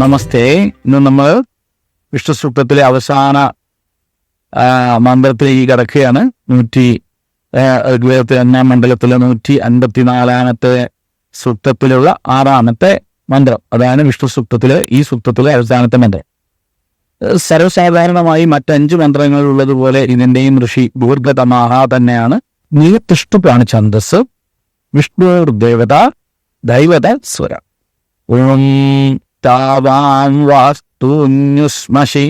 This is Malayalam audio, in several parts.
നമസ്തേ. ഇന്ന് നമ്മൾ വിഷ്ണു സൂക്തത്തിലെ അവസാന മന്ത്രത്തിലേക്ക് കിടക്കുകയാണ്. നൂറ്റി ഋഗ്വേദത്തിൽ ഒന്നാം മണ്ഡലത്തിലെ നൂറ്റി അൻപത്തിനാലാമത്തെ സൂക്തത്തിലുള്ള ആറാമത്തെ മന്ത്രം. അതാണ് വിഷ്ണു സൂക്തത്തിലെ ഈ സൂക്തത്തിലെ അവസാനത്തെ മന്ത്രം. സർവസാധാരണമായി മന്ത്രങ്ങൾ മന്ത്രങ്ങളുള്ളതുപോലെ ഇതിന്റെയും ഋഷി ഭൂർഗതമാഹ തന്നെയാണ്. നീർത്തിഷ്ടുപ്പാണ് ഛന്ദസ് വിഷ്ണു ദേവത ദൈവത സ്വര. ഓം താവാം വാസ്തുന്യുസ്മശി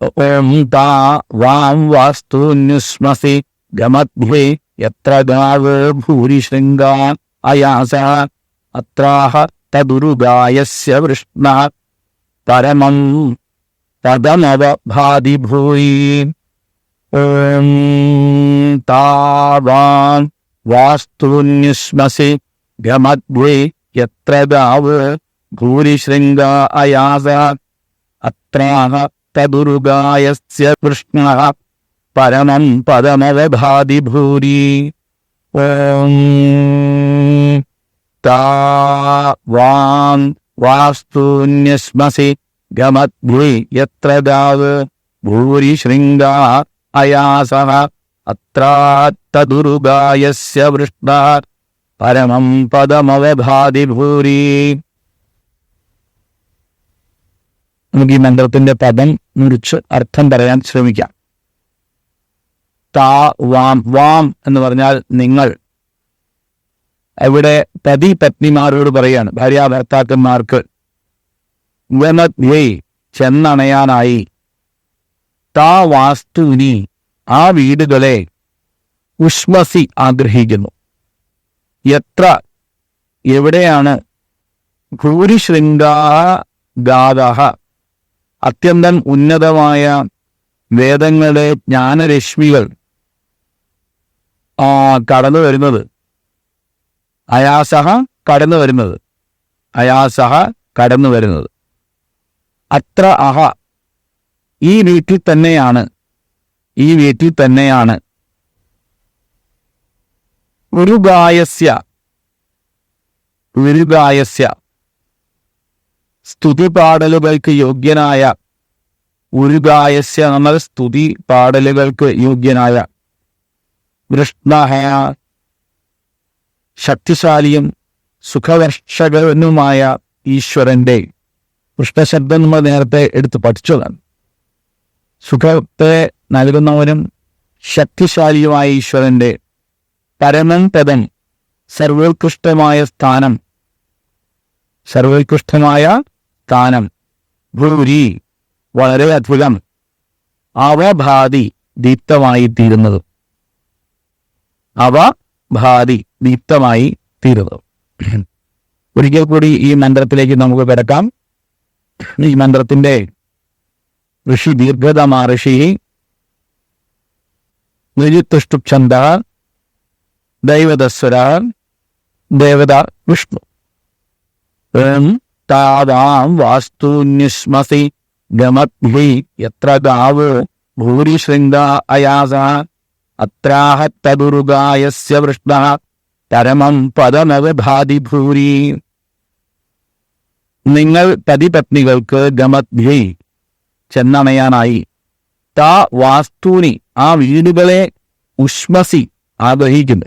ഓം താ വാം വാസ്തുന്യുസ്മസി ഗമദ്ഭേ യത്ര ഗാവ് ഭൂരിശൃംഗാ അയാസ അത്രാഹ തദുരുഗായസ്യ വൃഷ്ണ പരമം തദമവ ഭാതി ഭൂയി ഓം താവാൻ വാസ്തുന്യുസ്മസി ഗമദ്വേ യത്ര ഗാവ് ഭൂരിശൃംഗ അയാസ അത്രാഹ തദുരുഗായസ്യ കൃഷ്ണ പരമം പദമവഭാതി ഭൂരി ഓം താവാൻ വാസ്തുന്യസ്മസി ഗമദ്വേ യത്ര ഗാവ് ഭൂരിശൃംഗ അയാസ അത്രാത്തദുരുഗായസ്യ വൃഷ്ണ പരമം പദമവഭാതി ഭൂരി നമുക്ക് ഈ മന്ത്രത്തിന്റെ പദം മുറിച്ച് അർത്ഥം പറയാൻ ശ്രമിക്കാം. താ വാം വാം എന്ന് പറഞ്ഞാൽ നിങ്ങൾ. ഇവിടെ പതി പത്നിമാരോട് പറയാണ് ഭാര്യ ഭർത്താക്കന്മാർക്ക് ചെന്നണയാനായി. താ വാസ്തുവിനി ആ വീടുകളെ ഉഷ്മസി ആഗ്രഹിക്കുന്നു. എത്ര എവിടെയാണ് ഭൂരിശൃംഗാ ഗാഥ അത്യന്തം ഉന്നതമായ വേദങ്ങളുടെ ജ്ഞാനരശ്മികൾ ആ കടന്നു വരുന്നത്. അയാസഹ കടന്നു വരുന്നത്. അയാസഹ കടന്നു വരുന്നത്. അത്ര അഹ. ഈ വീട്ടിൽ തന്നെയാണ്. ഈ വീട്ടിൽ തന്നെയാണ്. ഉരുഗായസ്യ ഉരുഗായസ്യ സ്തുതി പാടലുകൾക്ക് യോഗ്യനായ ഉരുഗായസ്യ നമ്മൾ സ്തുതി പാടലുകൾക്ക് യോഗ്യനായ വൃഷ്ണഹയ ശക്തിശാലിയും സുഖവർഷകനുമായ ഈശ്വരന്റെ കൃഷ്ണശബ്ദം നമ്മൾ നേരത്തെ എടുത്ത് പഠിച്ചതാണ്. സുഖത്തെ നൽകുന്നവനും ശക്തിശാലിയുമായ ഈശ്വരന്റെ പരമൻ പദം സർവോത്കൃഷ്ടമായ സ്ഥാനം സർവോത്കൃഷ്ടമായ സ്ഥാനം. ഭൂരി വളരെ അത്ഭുതം അവ ഭാതി ദീപ്തമായി തീരുന്നത്. അവ ഭാതി ദീപ്തമായി തീരുന്നത്. ഒരിക്കൽ കൂടി ഈ മന്ത്രത്തിലേക്ക് നമുക്ക് കിടക്കാം. ഈ മന്ത്രത്തിന്റെ ഋഷി ദീർഘതമാ ഋഷി നിരുത്തുഷ്ടുഛന്ദ ദൈവതസ്വര ദേവത വിഷ്ണു ഏം വാസ്തു വാസ്തുന്യുസ്മസി ഗമദ്ഭി യത്ര ഗാവ് ഭൂരിശൃംഗ അയാസ. അത്രാഹ തദുരുഗായസ്യ വൃഷ്ണ പരമം പദമവഭാതി ഭൂരി. നിങ്ങൾ പതിപത്നികൾക്ക് ഗമദ്ഭി ചെന്നണയാനായി. താ വാസ്തുനി ആ വീടുകളെ ഉഷ്മസി ആഗ്രഹിക്കുന്നു.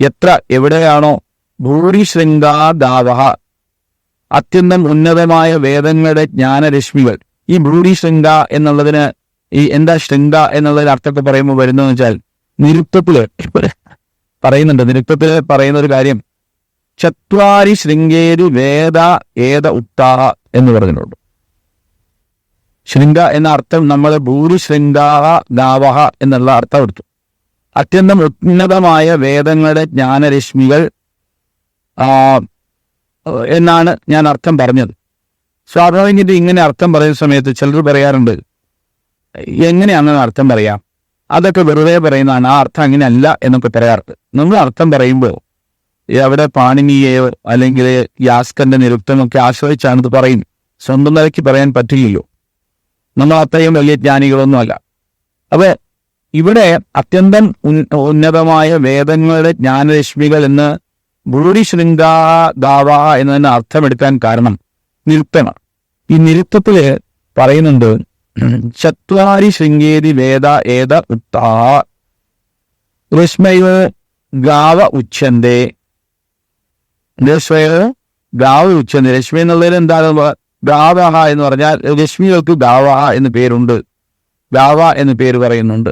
എത്ര എവിടെയാണോ ഭൂരിശൃംഗാദാവഹ അത്യന്തം ഉന്നതമായ വേദങ്ങളുടെ ജ്ഞാനരശ്മികൾ. ഈ ഭൂരിശൃംഗ എന്നുള്ളതിന് ഈ എന്താ ശൃംഗ എന്നുള്ളതിന് അർത്ഥത്തെ പറയുമ്പോൾ വരുന്നതെന്ന് വെച്ചാൽ നിരുക്തത്തിൽ പറയുന്നുണ്ട്. നിരുത്തത്തിൽ പറയുന്ന ഒരു കാര്യം ചത്വാരി ശൃംഗേരു വേദ ഏത ഉത്താഹ എന്ന് പറഞ്ഞിട്ടുണ്ട്. ശൃംഗ എന്ന അർത്ഥം നമ്മൾ ഭൂരിശൃംഗാഹ ദാവഹ എന്നുള്ള അർത്ഥം എടുത്തു. അത്യന്തം ഉന്നതമായ വേദങ്ങളുടെ ജ്ഞാനരശ്മികൾ ആ, എന്നാണ് ഞാൻ അർത്ഥം പറഞ്ഞത്. സ്വാഭാവികമായിട്ട് ഇങ്ങനെ അർത്ഥം പറയുന്ന സമയത്ത് ചിലർ പറയാറുണ്ട് എങ്ങനെയാണ് അർത്ഥം പറയാം? അതൊക്കെ വെറുതെ പറയുന്നതാണ് ആ അർത്ഥം അങ്ങനെയല്ല എന്നൊക്കെ പറയാറുണ്ട്. നമ്മൾ അർത്ഥം പറയുമ്പോൾ അവിടെ പാണിനിയെയോ അല്ലെങ്കിൽ യാസ്കന്റെ നിരുക്തമൊക്കെ ആശ്രയിച്ചാണ് ഇത് പറയുന്നത്. സ്വന്തം നിലയ്ക്ക് പറയാൻ പറ്റില്ലല്ലോ. നമ്മൾ അത്രയും വലിയ ജ്ഞാനികളൊന്നുമല്ല അപ്പൊ ഇവിടെ അത്യന്തം ഉന്നതമായ വേദങ്ങളുടെ ജ്ഞാനരശ്മികൾ എന്ന് ഭൂരി ശൃംഗാ ദാവ എന്നതിന് അർത്ഥമെടുക്കാൻ കാരണം നിരുത്തമാണ് ഈ നിരുത്തത്തിൽ പറയുന്നുണ്ട് ചത്വാരി ശൃംഗേരി വേദ ഏത ഗാവ ഉച്ചന്തേ ഗാവ ഉച്ചന്ത രശ്മി എന്നുള്ളതിൽ എന്താണ്? ഗാവഹ എന്ന് പറഞ്ഞാൽ രശ്മികൾക്ക് ഗാവ എന്ന് പേരുണ്ട്. ഗാവ എന്ന് പേര് പറയുന്നുണ്ട്.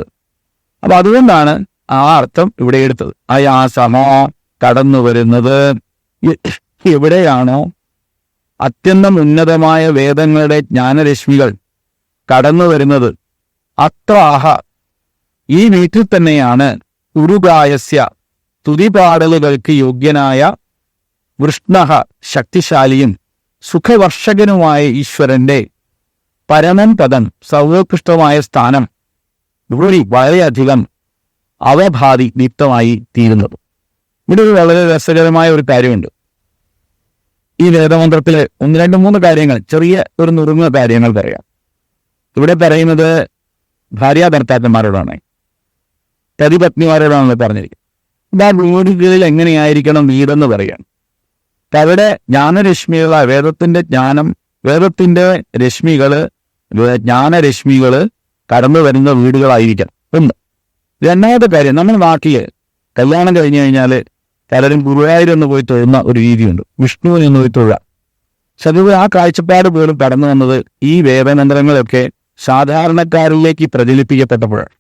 അപ്പൊ അതുകൊണ്ടാണ് ആ അർത്ഥം ഇവിടെ എടുത്തത്. അയാസമ കടന്നു വരുന്നത്. എവിടെയാണോ അത്യന്തം ഉന്നതമായ വേദങ്ങളുടെ ജ്ഞാനരശ്മികൾ കടന്നു വരുന്നത്. അത്രാഹ ഈ വീട്ടിൽ തന്നെയാണ് ഉരുഗായസ്യ തുതിപാടലുകൾക്ക് യോഗ്യനായ വൃഷ്ണഹ ശക്തിശാലിയും സുഖവർഷകനുമായ ഈശ്വരന്റെ പരമൻ പദം സൗകൃഷ്ടമായ സ്ഥാനം. ഇവിടെ വളരെയധികം അവഭാതി ദീപ്തമായി തീരുന്നത്. ഇവിടെ ഒരു വളരെ രസകരമായ ഒരു കാര്യമുണ്ട്. ഈ വേദമന്ത്രത്തിലെ ഒന്ന് രണ്ട് മൂന്ന് കാര്യങ്ങൾ ചെറിയ ഒരു നുറുങ്ങ കാര്യങ്ങൾ പറയാം. ഇവിടെ പറയുന്നത് ഭാര്യ ഭാര്യാഭർത്താക്കന്മാരോടാണ് പതിപത്നിമാരോടാണ് പറഞ്ഞിരിക്കുന്നത്. ആ വീടുകളിൽ എങ്ങനെയായിരിക്കണം വീടെന്ന് പറയാണ് അവിടെ ജ്ഞാനരശ്മികള വേദത്തിന്റെ ജ്ഞാനം വേദത്തിന്റെ രശ്മികൾ ജ്ഞാനരശ്മികൾ കടന്നു വരുന്ന വീടുകളായിരിക്കണം. ഒന്ന്. രണ്ടാമത്തെ കാര്യം നമ്മൾ നാട്ടിൽ കല്യാണം കഴിഞ്ഞു കഴിഞ്ഞാൽ പലരും ഗുരുവായൂരെന്ന് പോയി തൊഴുന്ന ഒരു രീതിയുണ്ട്. വിഷ്ണുവിനെ ഒന്ന് പോയി തൊഴുക. സത്യത്തിൽ ആ കാഴ്ചപ്പാട് പോലും കടന്നു വന്നത് ഈ വേദമന്ത്രങ്ങളൊക്കെ സാധാരണക്കാരിലേക്ക് പ്രചരിപ്പിക്കപ്പെട്ടപ്പോഴാണ്.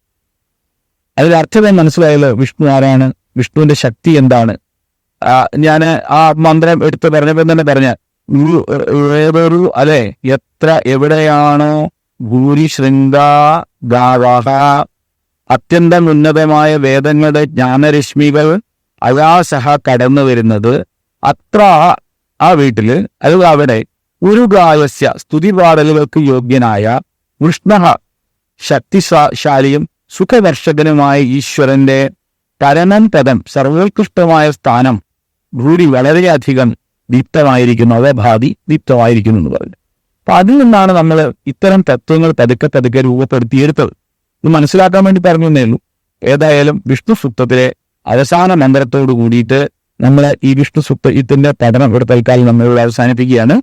അതിൽ അർത്ഥം മനസ്സിലായത് വിഷ്ണു ആരാണ് വിഷ്ണുവിന്റെ ശക്തി എന്താണ്. ഞാൻ ആ മന്ത്രം എടുത്ത് പറഞ്ഞപ്പോൾ തന്നെ പറഞ്ഞ ഗുരു അല്ലെ? എത്ര എവിടെയാണോ ഗൂരി ശൃംഗ അത്യന്തം ഉന്നതമായ വേദങ്ങളുടെ ജ്ഞാനരശ്മികൾ അയാസഹ കടന്നു വരുന്നത് അത്ര ആ വീട്ടിൽ അത് അവിടെ ഒരു ഗായസ്യ സ്തുതിപാടലുകൾക്ക് യോഗ്യനായ ഉഷ്ണ ശക്തിശാലിയും സുഖദർശകനുമായ ഈശ്വരന്റെ പദം സർവോത്കൃഷ്ടമായ സ്ഥാനം ഭൂരി വളരെയധികം ദീപ്തമായിരിക്കുന്നു അതേ ഭാതി ദീപ്തമായിരിക്കുന്നു എന്ന് പറഞ്ഞു. അപ്പൊ അതിൽ നിന്നാണ് നമ്മൾ ഇത്തരം തത്വങ്ങൾ പതുക്കെ പതുക്കെ രൂപപ്പെടുത്തിയെടുത്തത്. ഇത് മനസ്സിലാക്കാൻ വേണ്ടി പറഞ്ഞു ഉള്ളൂ. ഏതായാലും വിഷ്ണു സൂക്തത്തിലെ അവസാന മന്ത്രത്തോട് കൂടിയിട്ട് നമ്മൾ ഈ വിഷ്ണു സൂക്തത്തിന്റെ പഠനം ഇവിടെ തൽക്കാലം നമ്മൾ അവസാനിപ്പിക്കുകയാണ്.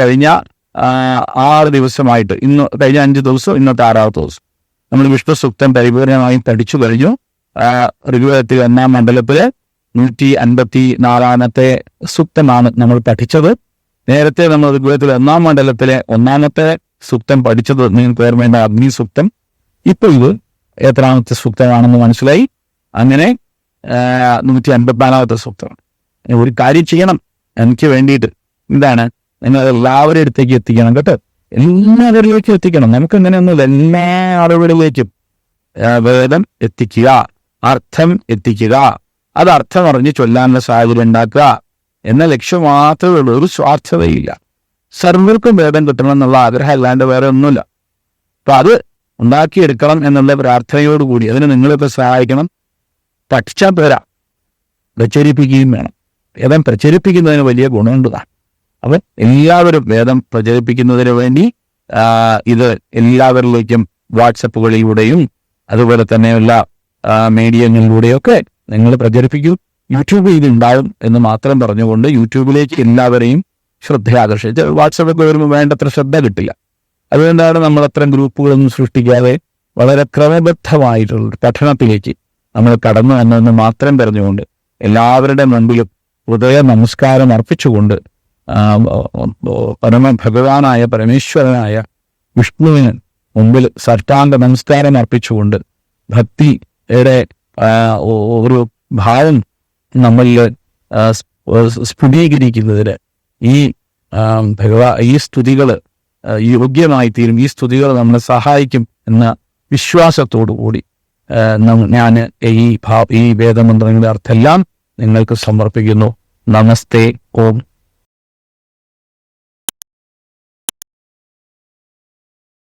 കഴിഞ്ഞ ആറ് ദിവസമായിട്ട് ഇന്ന് കഴിഞ്ഞ അഞ്ച് ദിവസം ഇന്നത്തെ ആറാമത്തെ ദിവസം. നമ്മൾ വിഷ്ണു സുപ്തം പരിപൂർണമായും പഠിച്ചു കഴിഞ്ഞു. ഋഗുവേദത്തിൽ ഒന്നാം മണ്ഡലത്തിൽ നൂറ്റി അൻപത്തി നാലാമത്തെ സുപ്തമാണ് നമ്മൾ പഠിച്ചത്. നേരത്തെ നമ്മൾ ഋഗുവേദത്തിൽ ഒന്നാം മണ്ഡലത്തിലെ ഒന്നാമത്തെ സുപ്തം പഠിച്ചത് നിങ്ങൾക്ക് ഓർമ്മേണ്ട അഗ്നി സുപ്തം ഇപ്പൊ ഇത് എത്രാമത്തെ സുപ്തമാണെന്ന് മനസ്സിലായി. അങ്ങനെ നൂറ്റി അൻപത്തിനാലാമത്തെ സൂക്തമാണ് ഒരു കാര്യം ചെയ്യണം. എനിക്ക് വേണ്ടിയിട്ട്. എന്താണ് നിങ്ങൾ എല്ലാവരുടെ അടുത്തേക്ക് എത്തിക്കണം കേട്ടോ. എല്ലാവരിലേക്കും എത്തിക്കണം. നമുക്ക് ഇങ്ങനെയൊന്നും എല്ലാ ആളുകളിലേക്കും വേദം എത്തിക്കുക. അർത്ഥം എത്തിക്കുക. അത് അർത്ഥം അറിഞ്ഞ് ചൊല്ലാനുള്ള സാഹചര്യം ഉണ്ടാക്കുക. എന്ന ലക്ഷ്യം മാത്രമേ ഉള്ളൂ. ഒരു സ്വാർത്ഥതയില്ല. സർവർക്കും വേദം കിട്ടണം എന്നുള്ള ആഗ്രഹം അല്ലാണ്ട് വേറെ ഒന്നുമില്ല. അപ്പൊ അത് ഉണ്ടാക്കിയെടുക്കണം എന്നുള്ള പ്രാർത്ഥനയോടുകൂടി അതിന് നിങ്ങളിപ്പോൾ സഹായിക്കണം. പോരാ പ്രചരിപ്പിക്കുകയും വേണം. വേദം പ്രചരിപ്പിക്കുന്നതിന് വലിയ ഗുണമുണ്ടതാണ് അവൻ എല്ലാവരും വേദം പ്രചരിപ്പിക്കുന്നതിന് വേണ്ടി ഇത് എല്ലാവരിലേക്കും വാട്സപ്പുകളിലൂടെയും അതുപോലെ തന്നെയുള്ള മീഡിയങ്ങളിലൂടെയൊക്കെ നിങ്ങൾ പ്രചരിപ്പിക്കൂ. യൂട്യൂബിൽ ഇത് ഉണ്ടാകും എന്ന് മാത്രം പറഞ്ഞുകൊണ്ട് യൂട്യൂബിലേക്ക് എല്ലാവരെയും ശ്രദ്ധ ആകർഷിച്ച് വാട്സപ്പൊക്കെ വരുമ്പോൾ വേണ്ടത്ര ശ്രദ്ധ കിട്ടില്ല. അതുകൊണ്ടാണ് നമ്മൾ അത്തരം ഗ്രൂപ്പുകളൊന്നും സൃഷ്ടിക്കാതെ വളരെ ക്രമബദ്ധമായിട്ടുള്ള പഠനത്തിലേക്ക് നമ്മൾ കടന്നു എന്നതെന്ന് മാത്രം പറഞ്ഞുകൊണ്ട് എല്ലാവരുടെ മുൻപിലും ഹൃദയ നമസ്കാരം അർപ്പിച്ചുകൊണ്ട് പരമ ഭഗവാനായ പരമേശ്വരനായ വിഷ്ണുവിന് മുമ്പിൽ സർട്ടാംഗ നമസ്കാരം അർപ്പിച്ചുകൊണ്ട് ഭക്തിയുടെ ഒരു ഭാവം നമ്മളിൽ സ്ഫുടീകരിക്കുന്നതിന് ഈ ഭഗവാ ഈ സ്തുതികൾ യോഗ്യമായി തീരും ഈ സ്തുതികൾ നമ്മളെ സഹായിക്കും എന്ന വിശ്വാസത്തോടു കൂടി ഞാൻ ഈ ഈ വേദമന്ത്രങ്ങളുടെ അർത്ഥമെല്ലാം നിങ്ങൾക്ക് സമർപ്പിക്കുന്നു. നമസ്തേ. ഓം